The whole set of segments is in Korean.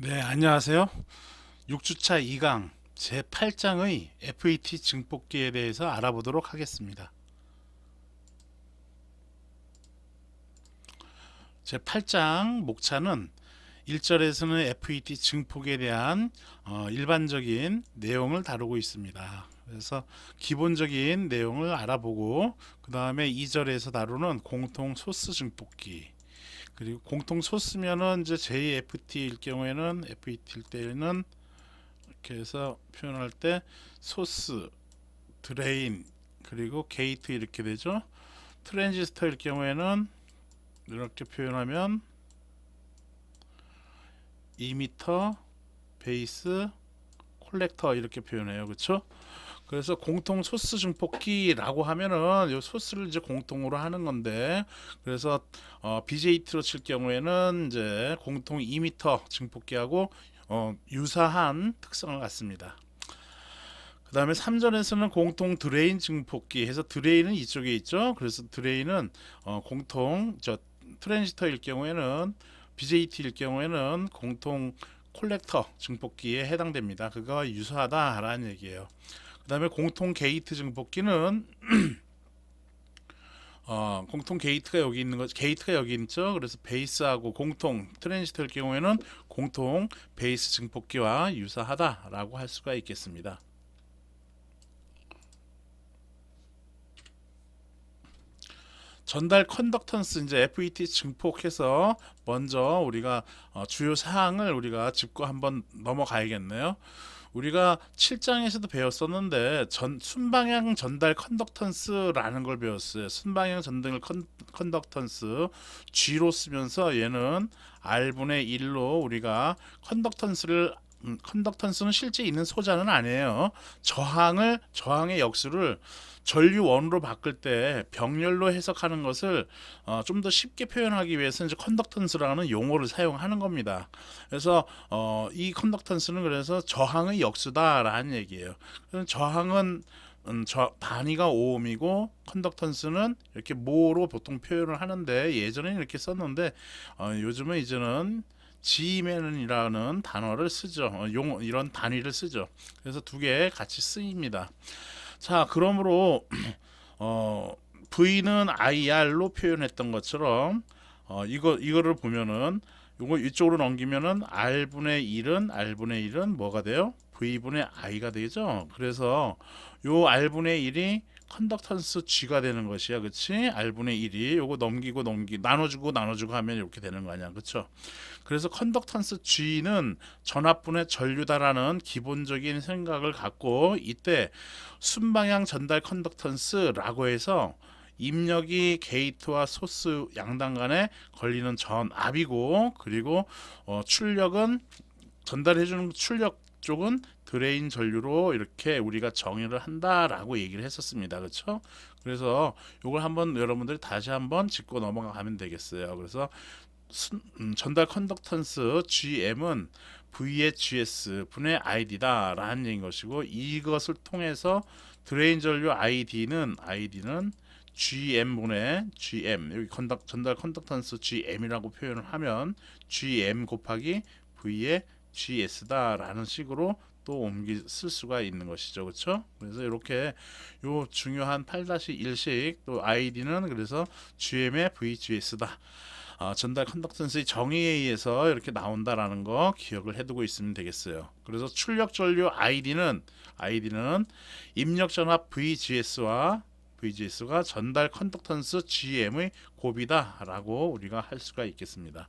네, 안녕하세요. 6주차 2강 제8장의 FET 증폭기에 대해서 알아보도록 하겠습니다. 제8장 목차는 1절에서는 FET 증폭에 대한 어, 일반적인 내용을 다루고 있습니다. 그래서 기본적인 내용을 알아보고 그 다음에 2절에서 다루는 공통 소스 증폭기 그리고 공통 소스면은 이제 JFT일 경우에는 FET일 때는 이렇게 해서 표현할 때 소스, 드레인 그리고 게이트 이렇게 되죠. 트랜지스터일 경우에는 이렇게 표현하면 이미터, 베이스, 콜렉터 이렇게 표현해요. 그렇죠? 그래서 공통 소스 증폭기라고 하면은 요 소스를 이제 공통으로 하는 건데 그래서 어, BJT로 칠 경우에는 이제 공통 2m 증폭기하고 어, 유사한 특성을 갖습니다. 그 다음에 3전에서는 공통 드레인 증폭기 해서 드레인은 이쪽에 있죠. 그래서 드레인은 어, 공통 저 트랜지스터일 경우에는 BJT일 경우에는 공통 콜렉터 증폭기에 해당됩니다. 그거 유사하다라는 얘기예요. 그다음에 공통 게이트 증폭기는 어, 공통 게이트가 여기 있는 거 게이트가 여기 있죠. 그래서 베이스하고 공통 트랜지스터일 경우에는 공통 베이스 증폭기와 유사하다라고 할 수가 있겠습니다. 전달 컨덕턴스 이제 FET 증폭해서 먼저 우리가 어, 주요 사항을 우리가 짚고 한번 넘어가야겠네요. 우리가 7장에서도 배웠었는데 전 순방향 전달 컨덕턴스라는 걸 배웠어요. 순방향 전달 컨, 컨덕턴스 G로 쓰면서 얘는 R분의 1로 우리가 컨덕턴스를 음, 컨덕턴스는 실제 있는 소자는 아니에요. 저항을 저항의 역수를 전류 원으로 바꿀 때 병렬로 해석하는 것을 어, 좀 더 쉽게 표현하기 위해서 이제 컨덕턴스라는 용어를 사용하는 겁니다. 그래서 어, 이 컨덕턴스는 그래서 저항의 역수다라는 얘기예요. 저항은 음, 저 단위가 오음이고 컨덕턴스는 이렇게 모로 보통 표현을 하는데 예전에는 이렇게 썼는데 어, 요즘은 이제는 G맨이라는 단어를 쓰죠. 어, 용 이런 단위를 쓰죠. 그래서 두 개 같이 쓰입니다. 자, 그러므로 어, V는 IR로 표현했던 것처럼 어, 이거 이거를 보면은 요거 이쪽으로 넘기면은 R분의 1은 R분의 1은 뭐가 돼요? V분의 I가 되죠. 그래서 요 R분의 1이 컨덕턴스 G가 되는 것이야, 그렇지? R분의 1이 요거 넘기고 넘기 나눠주고 나눠주고 하면 이렇게 되는 거 아니야, 그렇죠? 그래서 컨덕턴스 G는 전압분의 전류다라는 기본적인 생각을 갖고 이때 순방향 전달 컨덕턴스라고 해서 입력이 게이트와 소스 양당 간에 걸리는 전압이고 그리고 어, 출력은 전달해주는 출력 쪽은 드레인 전류로 이렇게 우리가 정의를 한다라고 얘기를 했었습니다. 그렇죠? 그래서 이걸 한번 여러분들이 다시 한번 짚고 넘어가면 되겠어요. 그래서 순, 음, 전달 컨덕턴스 GM은 VHS 분의 ID다 라는 얘기인 것이고 이것을 통해서 드레인 전류 ID는 ID는 GM분의 GM 여기 컨덕, 전달 컨덕턴스 GM이라고 표현을 하면 GM 곱하기 V의 GS다 라는 식으로 또 옮기 쓸 수가 있는 것이죠. 그렇죠? 그래서 이렇게 요 중요한 8-1식 또 ID는 그래서 GM의 VGS다. 어, 전달 컨덕턴스의 정의에 의해서 이렇게 나온다라는 거 기억을 해두고 있으면 되겠어요. 그래서 출력 전류 ID는 ID는 입력 전압 VGS와 VGS가 전달 컨덕턴스 GM의 곱이다라고 우리가 할 수가 있겠습니다.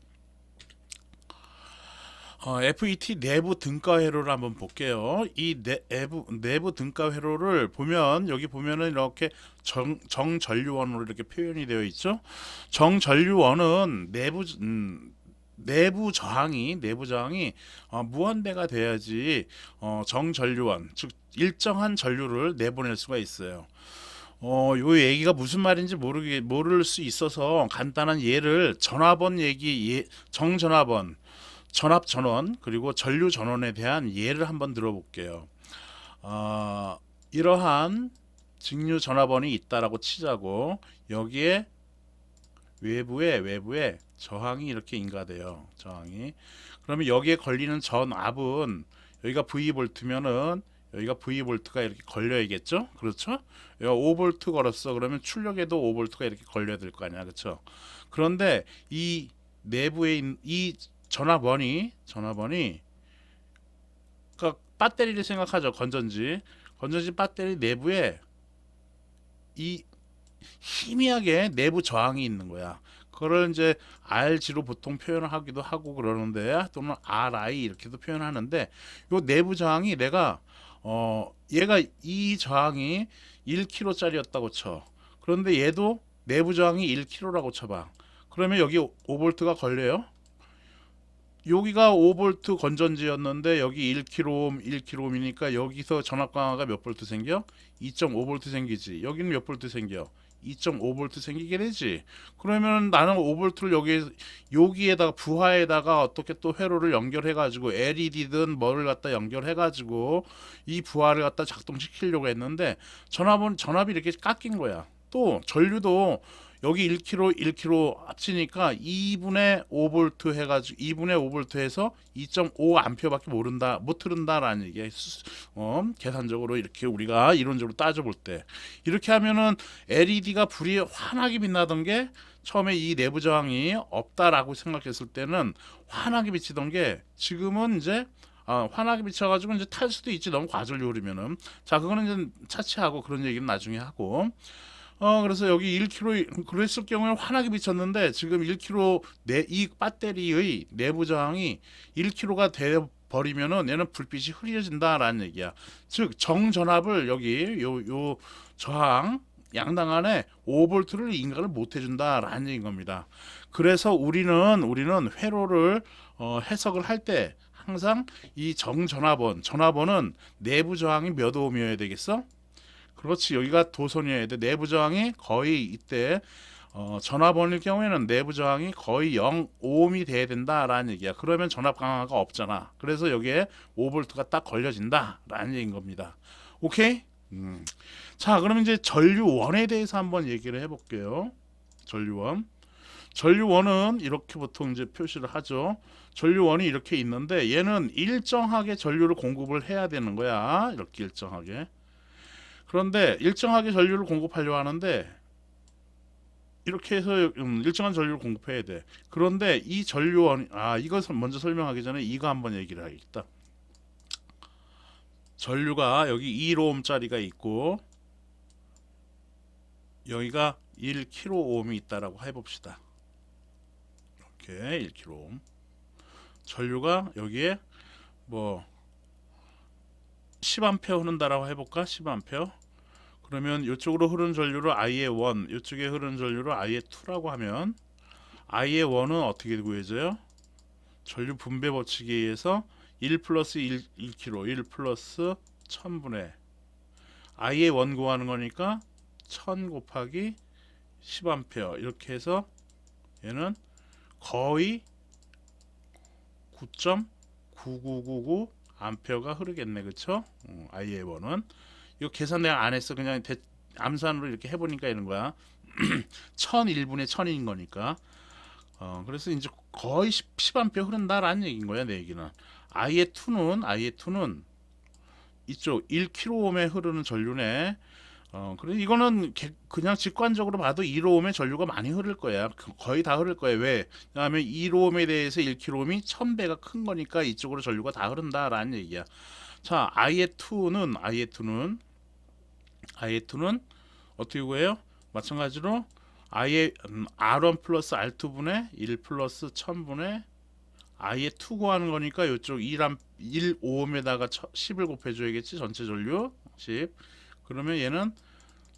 어, FET 내부 등가 회로를 한번 볼게요. 이 내 부 내부 등가 회로를 보면 여기 보면은 이렇게 정, 정전류원으로 이렇게 표현이 되어 있죠. 정전류원은 내부 음, 내부 저항이 내부 저항이 어, 무한대가 돼야지 어, 정전류원 즉 일정한 전류를 내보낼 수가 있어요. 어, 요 얘기가 무슨 말인지 모르게 모를 수 있어서 간단한 예를 전화번 얘기 예, 정전화번 전압 전원 그리고 전류 전원에 대한 예를 한번 들어볼게요. 어, 이러한 직류 전화번이 있다라고 치자고 여기에 외부에 외부에 저항이 이렇게 인가돼요. 저항이. 그러면 여기에 걸리는 전압은 여기가 V 볼트면은 여기가 V 볼트가 이렇게 걸려야겠죠? 그렇죠? 여기가 5 볼트 걸었어. 그러면 출력에도 5 볼트가 이렇게 걸려야 될 거 아니야. 그렇죠? 그런데 이 내부에 이 전압원이 전압원이 그러니까 배터리를 생각하죠. 건전지. 건전지 배터리 내부에 이 희미하게 내부 저항이 있는 거야. 그걸 이제 RG로 보통 표현을 하기도 하고 그러는데 또는 RI 이렇게도 표현하는데 요 내부 저항이 내가 어 얘가 이 저항이 1kg짜리였다고 쳐. 그런데 얘도 내부 저항이 1kg라고 쳐봐. 그러면 여기 5볼트가 걸려요. 여기가 5볼트 건전지였는데 여기 1kΩ, 1kΩ이니까 여기서 전압 강화가 몇 볼트 생겨? 2.5볼트 생기지. 여기는 몇 볼트 생겨? 2.5볼트 생기게 되지. 그러면 나는 5볼트를 여기 여기에다가 부하에다가 어떻게 또 회로를 연결해 가지고 LED든 뭐를 갖다 연결해 가지고 이 부하를 갖다 작동시키려고 했는데 전압은 전압이 이렇게 깎인 거야. 또 전류도 여기 1kg, 1kg 합치니까 2분의 5볼트 해가지고 2분의 5볼트 해서 2.5 암페어밖에 모른다, 못 흐른다라는. 수- 어, 계산적으로 이렇게 우리가 이론적으로 따져볼 때 이렇게 하면은 LED가 불이 환하게 빛나던 게 처음에 이 내부 저항이 없다라고 생각했을 때는 환하게 비치던 게 지금은 이제 아, 환하게 비쳐가지고 이제 탈 수도 있지 너무 과전류 흐르면은 자 그거는 이제 차치하고 그런 얘기는 나중에 하고 어 그래서 여기 1kg 그랬을 경우에 환하게 비쳤는데 지금 1kg 내 이 배터리의 내부 저항이 1kg가 돼 버리면은 얘는 불빛이 흐려진다라는 얘기야. 즉 정전압을 여기 요 요 저항 양당 안에 5볼트를 인가를 못 해준다라는 얘기인 겁니다. 그래서 우리는 우리는 회로를 어, 해석을 할 때 항상 이 정전압원 전압원은 내부 저항이 몇 오음이어야 되겠어? 그렇지 여기가 도선이어야 돼. 내부 저항이 거의 이때 어, 전압원일 경우에는 내부 저항이 거의 0오음이 돼야 된다라는 얘기야. 그러면 전압 강화가 없잖아. 그래서 여기에 5볼트가 딱 걸려진다라는 얘기인 겁니다. 오케이? 음. 자 그러면 이제 전류원에 대해서 한번 얘기를 해볼게요. 전류원. 전류원은 이렇게 보통 이제 표시를 하죠. 전류원이 이렇게 있는데 얘는 일정하게 전류를 공급을 해야 되는 거야. 이렇게 일정하게 그런데 일정하게 전류를 공급하려고 하는데 이렇게 해서 음, 일정한 전류를 공급해야 돼. 그런데 이 전류원 아 이것을 먼저 설명하기 전에 이거 한번 얘기를 하겠다. 전류가 여기 2옴짜리가 있고 여기가 1kΩ이 있다라고 해봅시다. 이렇게 1kΩ. 전류가 여기에 뭐 10A 흐른다라고 해볼까? 10A. 그러면 이쪽으로 흐르는 전류를 I의 1, 이쪽에 흐르는 전류를 I의 2라고 하면 I의 1은 어떻게 구해져요? 전류 분배 법칙에 의해서 1 플러스 1, 1kg, 1 플러스 1000분의 I의 1 구하는 거니까 1000 곱하기 10A 이렇게 해서 얘는 거의 9.9999 암페어가 흐르겠네 그쵸? 어, I의 1은 이거 계산 내가 안 했어 그냥 대, 암산으로 이렇게 해보니까 이런 거야. 1001분의 1000인 거니까. 어, 그래서 이제 거의 10, 10암페어 흐른다라는 얘기인 거야 내 얘기는. I의 2는 I의 2는 이쪽 1kΩ에 흐르는 전류네 어, 그래 이거는 개- 그냥 직관적으로 봐도 1옴의 전류가 많이 흐를 거야. 그- 거의 다 흐를 거야. 왜? 왜냐하면 1옴에 대해서 1kΩ이 1000배가 큰 거니까 이쪽으로 전류가 다 흐른다라는 얘기야. 자, I의 2는 I의 2는 I의 2는 어떻게 구해요? 마찬가지로 I의 음, R1 플러스 R2분의 1 플러스 1000분의 I의 2 구하는 거니까 이쪽 1암 1옴에다가 10을 곱해줘야겠지 전체 전류 10 그러면 얘는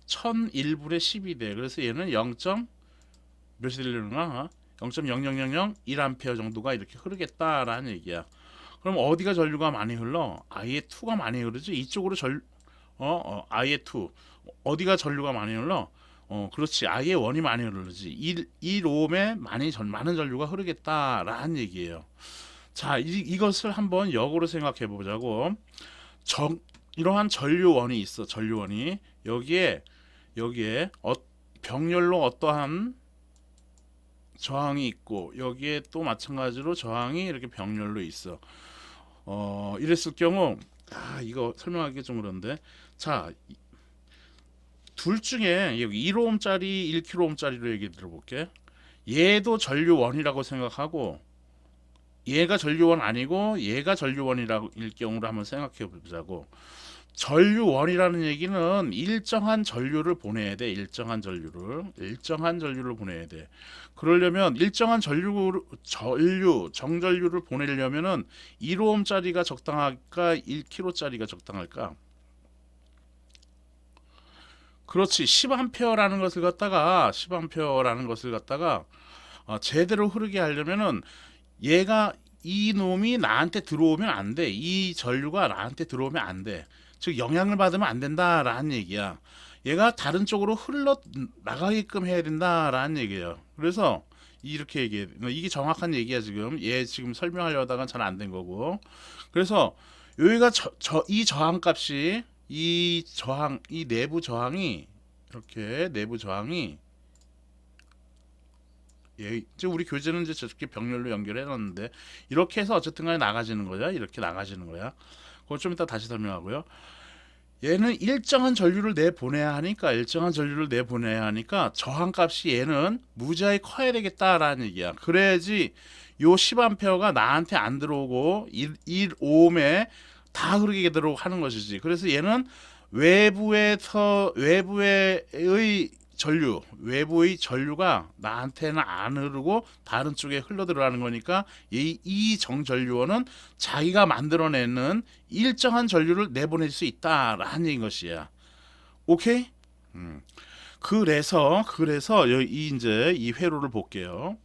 1001분의 10이 돼. 그래서 얘는 0. 몇이 되려나? 0.0000 1암페어 정도가 이렇게 흐르겠다라는 얘기야. 그럼 어디가 전류가 많이 흘러? 아예 2가 많이 흐르지. 이쪽으로 전 어, 어 아예 2. 어디가 전류가 많이 흘러? 어, 그렇지. 아예 원이 많이 흐르지. 1 1옴에 많이 전 많은 전류가 흐르겠다라는 얘기예요. 자, 이, 이것을 한번 역으로 생각해 보자고. 정 이러한 전류원이 있어. 전류원이 여기에 여기에 어, 병렬로 어떠한 저항이 있고 여기에 또 마찬가지로 저항이 이렇게 병렬로 있어. 어 이랬을 경우 아 이거 설명하기 좀 그런데 자. 이- 둘 중에 여기 1호옴짜리 1kg짜리로 얘기 들어볼게. 얘도 전류원이라고 생각하고 얘가 전류원 아니고 얘가 전류원이라고 일 경우로 한번 생각해 보자고. 전류원이라는 얘기는 일정한 전류를 보내야 돼. 일정한 전류를 일정한 전류를 보내야 돼. 그러려면 일정한 전류 전류 정전류를 보내려면은 1호옴짜리가 적당할까 1kg짜리가 적당할까? 그렇지 10암페어라는 것을 갖다가 10암페어라는 것을 갖다가 어, 제대로 흐르게 하려면은 얘가 이 놈이 나한테 들어오면 안 돼. 이 전류가 나한테 들어오면 안 돼. 즉 영향을 받으면 안 된다라는 얘기야. 얘가 다른 쪽으로 흘러 나가게끔 해야 된다라는 얘기예요. 그래서 이렇게 얘기해. 이게 정확한 얘기야 지금. 얘 지금 설명하려다가 잘 안 된 거고. 그래서 여기가 저, 저, 이 저항값이 이 저항 이 내부 저항이 이렇게 내부 저항이 예, 이제 우리 교재는 이제 저렇게 병렬로 연결해 놨는데 이렇게 해서 어쨌든 간에 나가지는 거야. 이렇게 나가지는 거야. 그걸 좀 이따 다시 설명하고요. 얘는 일정한 전류를 내보내야 하니까 일정한 전류를 내보내야 하니까 저항값이 얘는 무지하게 커야 되겠다라는 얘기야. 그래야지 요 10암페어가 나한테 안 들어오고 1, 1옴에 다 흐르게 되도록 하는 것이지. 그래서 얘는 외부에서 외부의 전류, 외부의 전류가 나한테는 안 흐르고 다른 쪽에 흘러 들어가는 거니까 이, 이 정전류원은 자기가 만들어내는 일정한 전류를 내보낼 수 있다라는 것이야. 오케이? 음. 그래서 그래서 여- 이 이제 이 회로를 볼게요.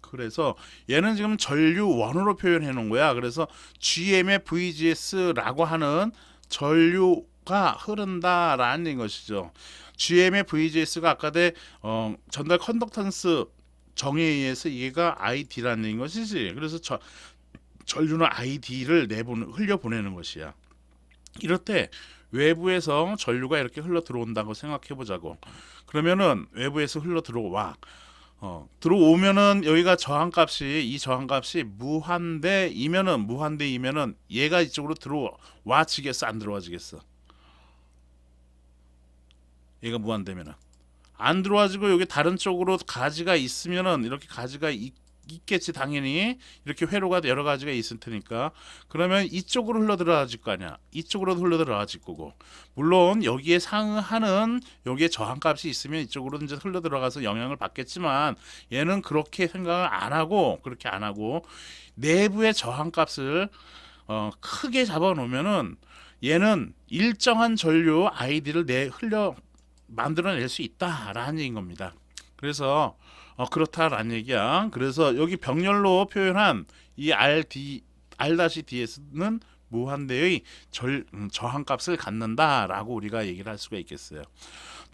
그래서 얘는 지금 전류원으로 표현해 놓은 거야. 그래서 GM의 VGS라고 하는 전류가 흐른다라는 것이죠. GM의 VGS가 아까 내 어, 전달 컨덕턴스 정에 의해서 얘가 ID라는 것이지. 그래서 저, 전류는 ID를 내보내 흘려 보내는 것이야. 이럴 때 외부에서 전류가 이렇게 흘러 들어온다고 생각해 보자고. 그러면은 외부에서 흘러 들어와. 어, 들어오면은 여기가 저항값이 이 저항값이 무한대이면은 무한대이면은 얘가 이쪽으로 들어와 지겠어 안 들어와 지겠어? 얘가 무한대면은. 안 들어와지고 여기 다른 쪽으로 가지가 있으면은 이렇게 가지가 있, 있겠지 당연히. 이렇게 회로가 여러 가지가 있을 테니까. 그러면 이쪽으로 흘러 들어가질 거 아니야. 이쪽으로 흘러 들어가질 거고. 물론 여기에 상하는 여기에 저항값이 있으면 이쪽으로 이제 흘러 들어가서 영향을 받겠지만 얘는 그렇게 생각을 안 하고 그렇게 안 하고 내부의 저항값을 어, 크게 잡아 놓으면은 얘는 일정한 전류 아이디를 내 흘려 만들어낼 수 있다라는 얘기인 겁니다. 그래서 어, 그렇다라는 얘기야. 그래서 여기 병렬로 표현한 이 RD R-DS는 무한대의 절, 음, 저항값을 갖는다라고 우리가 얘기를 할 수가 있겠어요.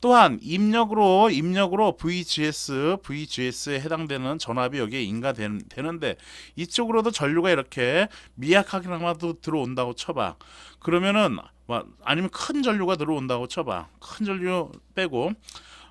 또한 입력으로 입력으로 VGS VGS에 해당되는 전압이 여기에 인가되는데 이쪽으로도 전류가 이렇게 미약하게나마도 들어온다고 쳐봐. 그러면은 뭐 아니면 큰 전류가 들어온다고 쳐봐. 큰 전류 빼고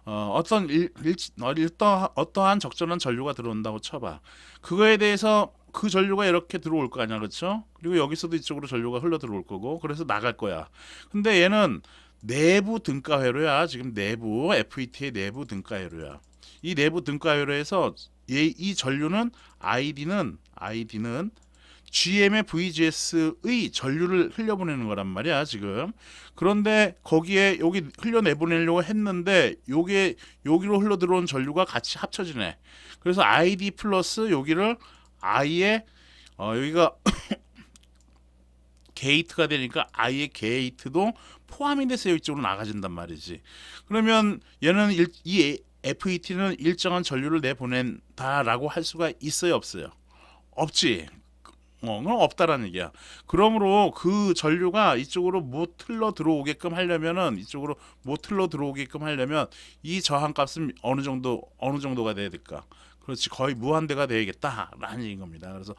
어, 어떤 일, 일, 어, 일떠, 어떠한 적절한 전류가 들어온다고 쳐봐. 그거에 대해서 그 전류가 이렇게 들어올 거 아니야, 그렇죠? 그리고 여기서도 이쪽으로 전류가 흘러 들어올 거고, 그래서 나갈 거야. 근데 얘는 내부 등가 회로야. 지금 내부 FET의 내부 등가 회로야. 이 내부 등가 회로에서 얘, 이 전류는 ID는 ID는 GM의 VGS의 전류를 흘려보내는 거란 말이야 지금. 그런데 거기에 여기 흘려내보내려고 했는데 요게 여기로 흘러 들어온 전류가 같이 합쳐지네. 그래서 ID 플러스 여기를 I에 어, 여기가 게이트가 되니까 I의 게이트도 포함이 돼서 이쪽으로 나가진단 말이지. 그러면 얘는 일, 이 FET는 일정한 전류를 내보낸다라고 할 수가 있어요, 없어요? 없지. 어, 그럼 없다라는 얘기야. 그러므로 그 전류가 이쪽으로 못 틀러 들어오게끔 하려면은 이쪽으로 못 틀러 들어오게끔 하려면 이 저항 값은 어느 정도 어느 정도가 돼야 될까? 그렇지 거의 무한대가 되야겠다라는 얘기인 겁니다. 그래서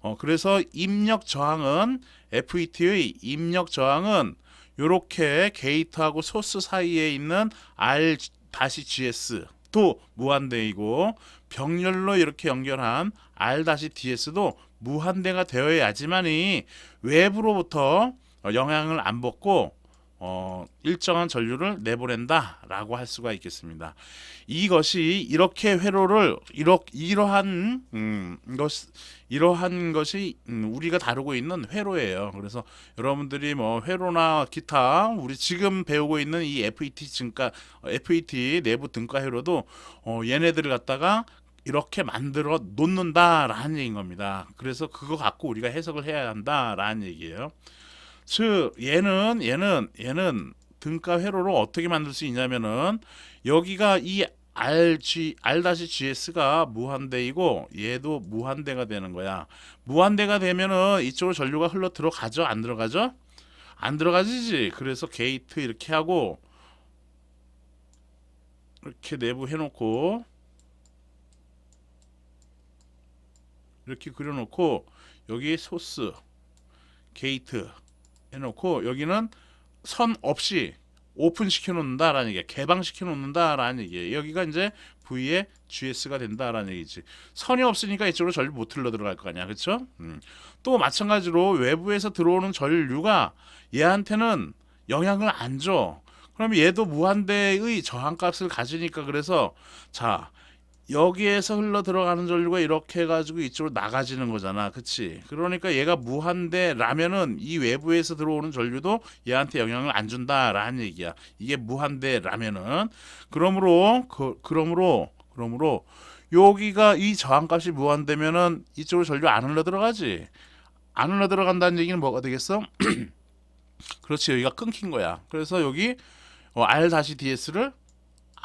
어 그래서 입력 저항은 FET의 입력 저항은 요렇게 게이트하고 소스 사이에 있는 R 다시 GS 도 무한대이고 병렬로 이렇게 연결한 R-DS도 무한대가 되어야지만이 외부로부터 어, 영향을 안 받고 어, 일정한 전류를 내보낸다라고 할 수가 있겠습니다. 이것이 이렇게 회로를 이러, 이러한 음, 것 이러한 것이 음, 우리가 다루고 있는 회로예요. 그래서 여러분들이 뭐 회로나 기타 우리 지금 배우고 있는 이 FET 증가 어, FET 내부 등가 회로도 어, 얘네들을 갖다가 이렇게 만들어 놓는다라는 얘기인 겁니다. 그래서 그거 갖고 우리가 해석을 해야 한다라는 얘기예요. 즉 얘는 얘는 얘는 등가 회로로 어떻게 만들 수 있냐면은 여기가 이 RG R-GS가 무한대이고 얘도 무한대가 되는 거야. 무한대가 되면은 이쪽으로 전류가 흘러 들어가죠? 안 들어가죠? 안 들어가지지. 그래서 게이트 이렇게 하고 이렇게 내부 해놓고 이렇게 그려놓고 여기 소스 게이트 해놓고 여기는 선 없이 오픈 시켜 놓는다라는 얘기야. 개방 시켜 놓는다라는 얘기예요. 여기가 이제 V의 GS가 된다라는 얘기지. 선이 없으니까 이쪽으로 전류 못 흘러 들어갈 거 아니야. 그렇죠? 음. 또 마찬가지로 외부에서 들어오는 전류가 얘한테는 영향을 안 줘. 그럼 얘도 무한대의 저항값을 가지니까 그래서 자 여기에서 흘러 들어가는 전류가 이렇게 해가지고 이쪽으로 나가지는 거잖아. 그치? 그러니까 얘가 무한대라면은 이 외부에서 들어오는 전류도 얘한테 영향을 안 준다라는 얘기야. 이게 무한대라면은. 그러므로, 그, 그러므로, 그러므로, 여기가 이 저항값이 무한대면은 이쪽으로 전류 안 흘러 들어가지. 안 흘러 들어간다는 얘기는 뭐가 되겠어? 그렇지. 여기가 끊긴 거야. 그래서 여기 어, R-DS를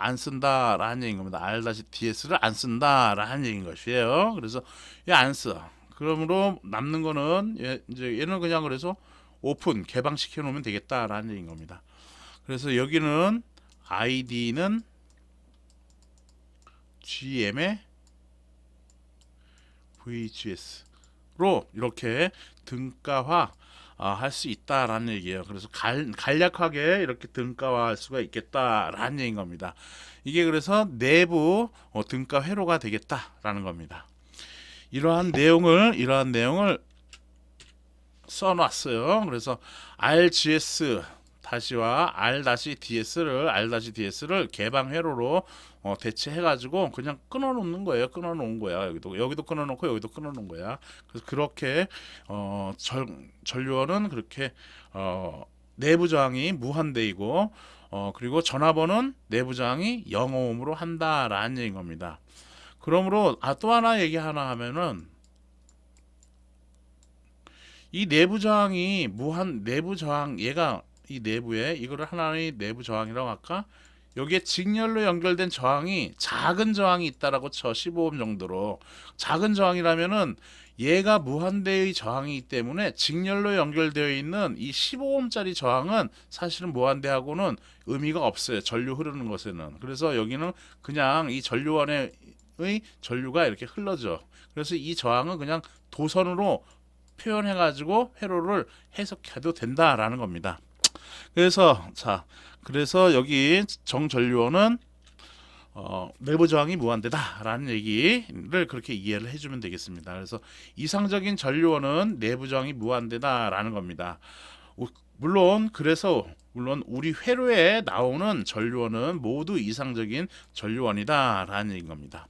안 쓴다라는 얘기인 겁니다. R-DS를 안 쓴다라는 얘기인 것이에요. 그래서 얘 안 써. 그러므로 남는 거는 얘, 이제 얘는 그냥 그래서 오픈 개방시켜 놓으면 되겠다라는 얘기인 겁니다. 그래서 여기는 ID는 GM의 VGS로 이렇게 등가화 아, 할 수 있다라는 얘기예요. 그래서 갈, 간략하게 이렇게 등가화할 수가 있겠다라는 얘기인 겁니다. 이게 그래서 내부 어, 등가 회로가 되겠다라는 겁니다. 이러한 내용을 이러한 내용을 써놨어요. 그래서 RGS 다시와 R-DS를 R-DS를 개방 회로로 어, 대체해 가지고 그냥 끊어 놓는 거예요. 끊어 놓은 거야. 여기도 여기도 끊어 놓고 여기도 끊어 놓은 거야. 그래서 그렇게 어, 절, 전류원은 그렇게 어, 내부 저항이 무한대이고 어, 그리고 전화번호는 내부 저항이 0오음으로 한다라는 얘기인 겁니다. 그러므로 아 또 하나 얘기 하나 하면은 이 내부 저항이 무한 내부 저항 얘가 이 내부에 이거를 하나의 내부 저항이라고 할까? 여기에 직렬로 연결된 저항이 작은 저항이 있다라고 쳐 15옴 정도로 작은 저항이라면은 얘가 무한대의 저항이기 때문에 직렬로 연결되어 있는 이 15옴짜리 저항은 사실은 무한대하고는 의미가 없어요. 전류 흐르는 것에는. 그래서 여기는 그냥 이 전류원의 전류가 이렇게 흘러져. 그래서 이 저항은 그냥 도선으로 표현해 가지고 회로를 해석해도 된다라는 겁니다. 그래서 자 그래서 여기 정전류원은 어, 내부 저항이 무한대다라는 얘기를 그렇게 이해를 해주면 되겠습니다. 그래서 이상적인 전류원은 내부 저항이 무한대다라는 겁니다. 물론 그래서 물론 우리 회로에 나오는 전류원은 모두 이상적인 전류원이다라는 얘기인 겁니다.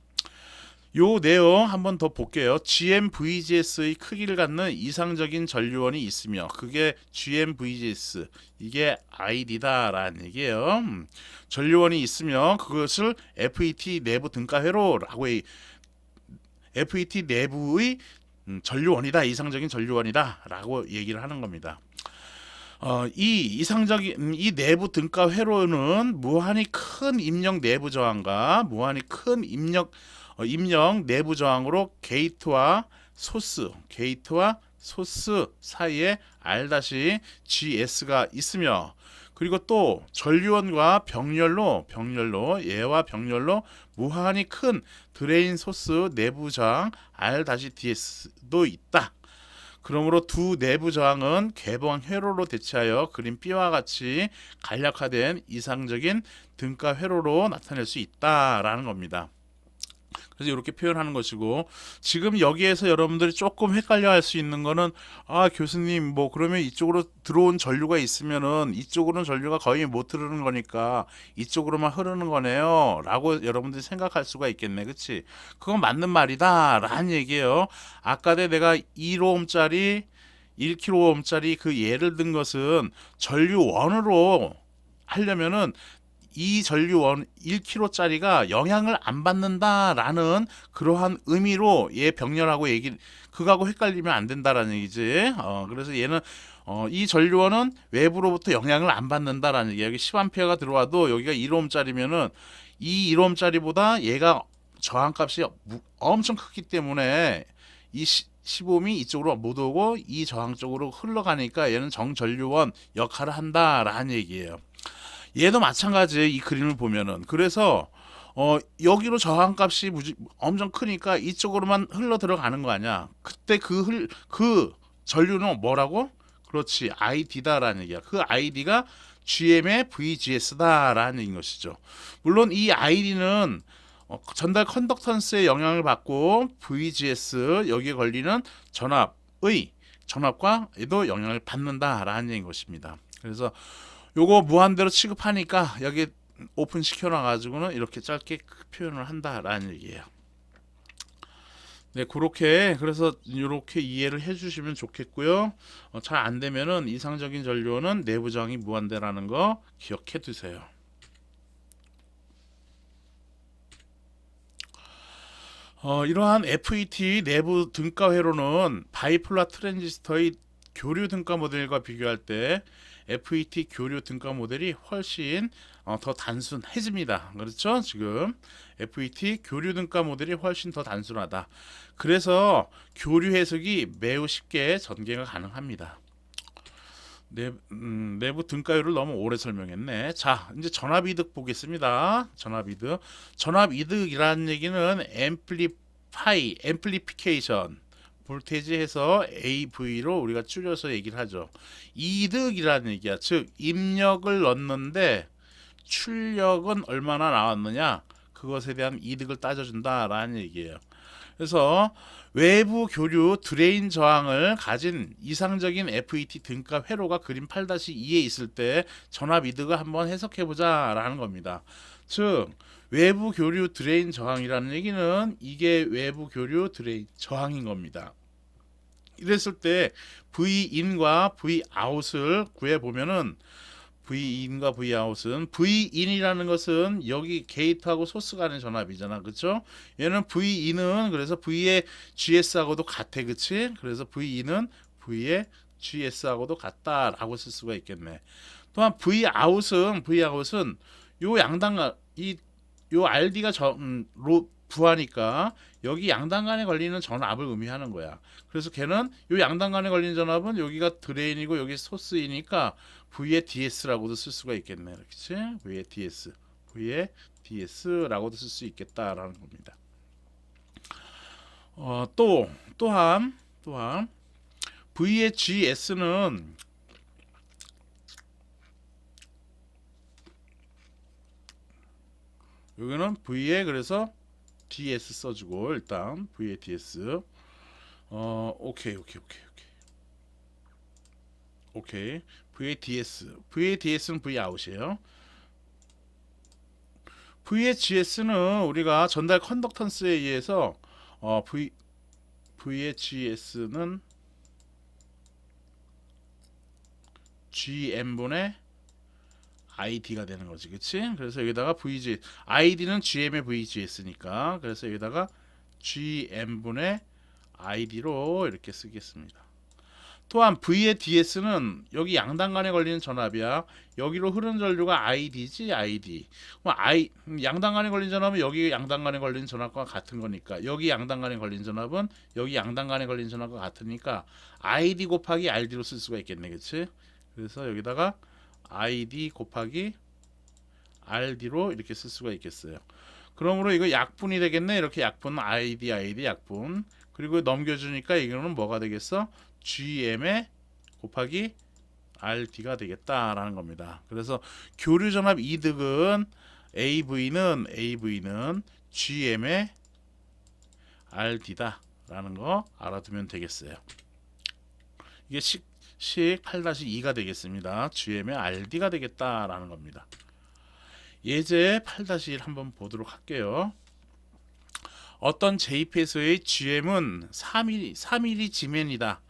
요 내용 한번 더 볼게요. GMVGS의 크기를 갖는 이상적인 전류원이 있으며 그게 GMVGS 이게 ID다라는 얘기예요. 음, 전류원이 있으며 그것을 FET 내부 등가회로라고 해 FET 내부의 음, 전류원이다 이상적인 전류원이다라고 얘기를 하는 겁니다. 어, 이 이상적인 음, 이 내부 등가 회로는 무한히 큰 입력 내부 저항과 무한히 큰 입력 어, 입력 내부 저항으로 게이트와 소스, 게이트와 소스 사이에 R-GS가 있으며 그리고 또 전류원과 병렬로 병렬로 얘와 병렬로 무한히 큰 드레인 소스 내부 저항 R-DS도 있다. 그러므로 두 내부 저항은 개봉 회로로 대체하여 그림 B와 같이 간략화된 이상적인 등가 회로로 나타낼 수 있다라는 겁니다. 그래서 이렇게 표현하는 것이고 지금 여기에서 여러분들이 조금 헷갈려 할 수 있는 거는 아 교수님 뭐 그러면 이쪽으로 들어온 전류가 있으면은 이쪽으로는 전류가 거의 못 흐르는 거니까 이쪽으로만 흐르는 거네요. 라고 여러분들이 생각할 수가 있겠네. 그치? 그건 맞는 말이다. 라는 얘기예요. 아까 내 내가 1호옴짜리 1kΩ짜리 그 예를 든 것은 전류 원으로 하려면은 이 전류원 1kg짜리가 영향을 안 받는다라는 그러한 의미로 얘 병렬하고 얘기 그거하고 헷갈리면 안 된다라는 얘기지. 어, 그래서 얘는 어, 이 전류원은 외부로부터 영향을 안 받는다라는 얘기. 여기 10A가 들어와도 여기가 1ohm짜리면은 이 1ohm짜리보다 얘가 저항값이 무- 엄청 크기 때문에 이 15미 이쪽으로 못 오고 이 저항 쪽으로 흘러가니까 얘는 정전류원 역할을 한다라는 얘기예요. 얘도 마찬가지예요. 이 그림을 보면은 그래서 어 여기로 저항값이 무지, 엄청 크니까 이쪽으로만 흘러 들어가는 거 아니야. 그때 그흘그 전류는 뭐라고? 그렇지 ID다라는 얘기야. 그 ID가 GM의 VGS다라는 것이죠. 물론 이 ID는 어, 전달 컨덕턴스의 영향을 받고 VGS 여기에 걸리는 전압의 전압과에도 영향을 받는다라는 것입니다. 그래서 요거 무한대로 취급하니까 여기 오픈 시켜놔 가지고는 이렇게 짧게 표현을 한다라는 얘기예요. 네, 그렇게 그래서 이렇게 이해를 해주시면 좋겠고요. 어, 잘안 되면은 이상적인 전류는 내부 저항이 무한대라는 거 기억해 두세요. 어, 이러한 FET 내부 등가 회로는 바이폴라 트랜지스터의 교류 등가 모델과 비교할 때 FET 교류 등가 모델이 훨씬 어, 더 단순해집니다. 그렇죠? 지금 FET 교류 등가 모델이 훨씬 더 단순하다. 그래서 교류 해석이 매우 쉽게 전개가 가능합니다. 내, 음, 내부 등가율을 너무 오래 설명했네. 자, 이제 전압이득 보겠습니다. 전압이득. 전압이득이라는 얘기는 앰플리파이, 앰플리피케이션, 볼테지 해서 AV로 우리가 줄여서 얘기를 하죠. 이득이라는 얘기야. 즉 입력을 넣는데 출력은 얼마나 나왔느냐 그것에 대한 이득을 따져준다라는 얘기예요. 그래서 외부 교류 드레인 저항을 가진 이상적인 FET 등가 회로가 그림 8-2에 있을 때 전압 이득을 한번 해석해 보자라는 겁니다. 즉 외부 교류 드레인 저항이라는 얘기는 이게 외부 교류 드레인 저항인 겁니다. 이랬을 때 V인과 Vout을 구해 보면은 V인과 Vout은 V인이라는 것은 여기 게이트하고 소스 간의 전압이잖아. 그렇죠? 얘는 V인은 그래서 V의 GS하고도 같아. 그치? 그래서 V인은 V의 GS하고도 같다라고 쓸 수가 있겠네. 또한 Vout은 Vout은 요 양당 이요 RD가 저 음, 로 부하니까 여기 양당 간에 걸리는 전압을 의미하는 거야. 그래서 걔는 요 양당 간에 걸리는 전압은 여기가 드레인이고 여기 소스이니까 V의 DS라고도 쓸 수가 있겠네. 그렇지? V의 DS. V의 DS라고도 쓸 수 있겠다라는 겁니다. 어, 또 또한 또한 V의 GS는 여기는 V에 그래서 DS 써주고 일단 V의 DS 어 오케이 오케이 오케이 오케이. 오케이. V의 DS V의 DS는 V 아웃이에요. V의 GS는 우리가 전달 컨덕턴스에 의해서 어 V V의 GS는 GM분의 ID가 되는 거지, 그치? 그래서 여기다가 VG, ID는 GM의 VGS니까, 그래서 여기다가 GM분의 ID로 이렇게 쓰겠습니다. 또한 V의 DS는 여기 양당 간에 걸리는 전압이야. 여기로 흐르는 전류가 ID지, ID. 그럼 I, 양당 간에 걸린 전압은 여기 양당 간에 걸린 전압과 같은 거니까, 여기 양당 간에 걸린 전압은 여기 양당 간에 걸린 전압과 같으니까, ID 곱하기 RD로 쓸 수가 있겠네, 그치? 그래서 여기다가 id 곱하기 rd로 이렇게 쓸 수가 있겠어요. 그러므로 이거 약분이 되겠네. 이렇게 약분 id id 약분. 그리고 넘겨주니까 이거는 뭐가 되겠어? gm에 곱하기 rd가 되겠다라는 겁니다. 그래서 교류 전압 이득은 av는 av는 gm의 RD다라는 거 알아두면 되겠어요. 이게 식, 식 8-2가 되겠습니다. GM의 RD가 되겠다라는 겁니다. 예제 8-1 한번 보도록 할게요. 어떤 JPS의 GM은 3mm, 3mm 지면이다.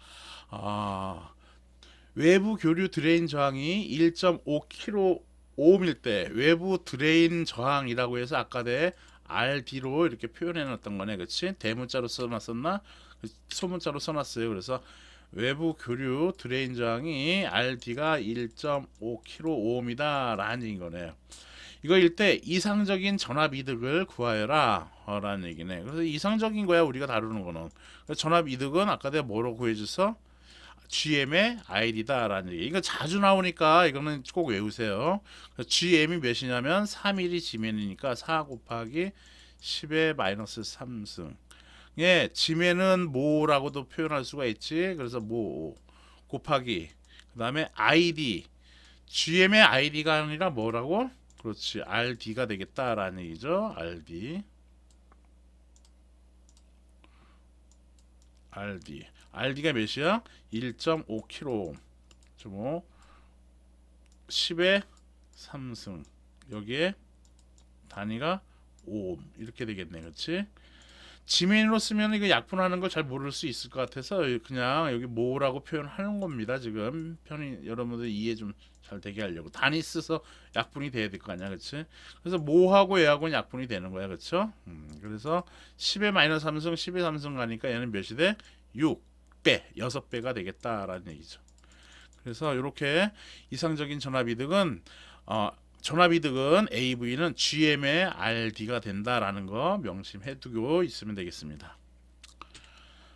아, 외부 교류 드레인 저항이 1.5kg 오음일 때 외부 드레인 저항이라고 해서 아까 내 RD로 이렇게 표현해 놨던 거네. 그렇지? 대문자로 써 놨었나? 소문자로 써 놨어요. 그래서 외부 교류 드레인 저항이 RD가 1.5kg 오음이다 라는 얘기인 거네요. 이거일 때 이상적인 전압 이득을 구하여라 어, 라는 얘기네. 그래서 이상적인 거야 우리가 다루는 거는. 전압 이득은 아까 내가 뭐로 구해줘서 GM의 ID다 라는 얘기. 이거 자주 나오니까 이거는 꼭 외우세요. GM이 몇이냐면 3mm 지면이니까 4 곱하기 10의 마이너스 3승. 예, 지면은 모라고도 표현할 수가 있지. 그래서 모 곱하기 그다음에 ID GM의 ID가 아니라 뭐라고? 그렇지. RD가 되겠다라는 얘기죠. RD. RD. RD가 몇이야? 1.5kg. 5 10의 3승. 여기에 단위가 5 이렇게 되겠네. 그렇지? 지면으로 쓰면 이거 약분하는 걸 잘 모를 수 있을 것 같아서 그냥 여기 모라고 표현하는 겁니다. 지금 편히 여러분들 이해 좀 잘 되게 하려고 단위 써서 약분이 돼야 될 거 아니야, 그렇지? 그래서 모하고 얘하고는 약분이 되는 거야, 그렇죠? 음, 그래서 10의 마이너스 3승, 10의 3승 가니까 얘는 몇이 돼? 6배, 6배가 되겠다라는 얘기죠. 그래서 이렇게 이상적인 전압이득은 어, 전압이득은 AV는 GM의 RD가 된다라는 거 명심해 두고 있으면 되겠습니다.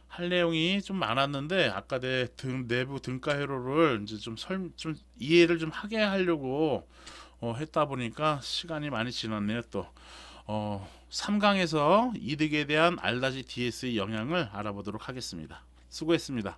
할 내용이 좀 많았는데 아까 내 등, 내부 등가 회로를 이제 좀, 설, 좀 이해를 좀 하게 하려고 어, 했다 보니까 시간이 많이 지났네요. 또 어, 3강에서 이득에 대한 R-DS의 영향을 알아보도록 하겠습니다. 수고했습니다.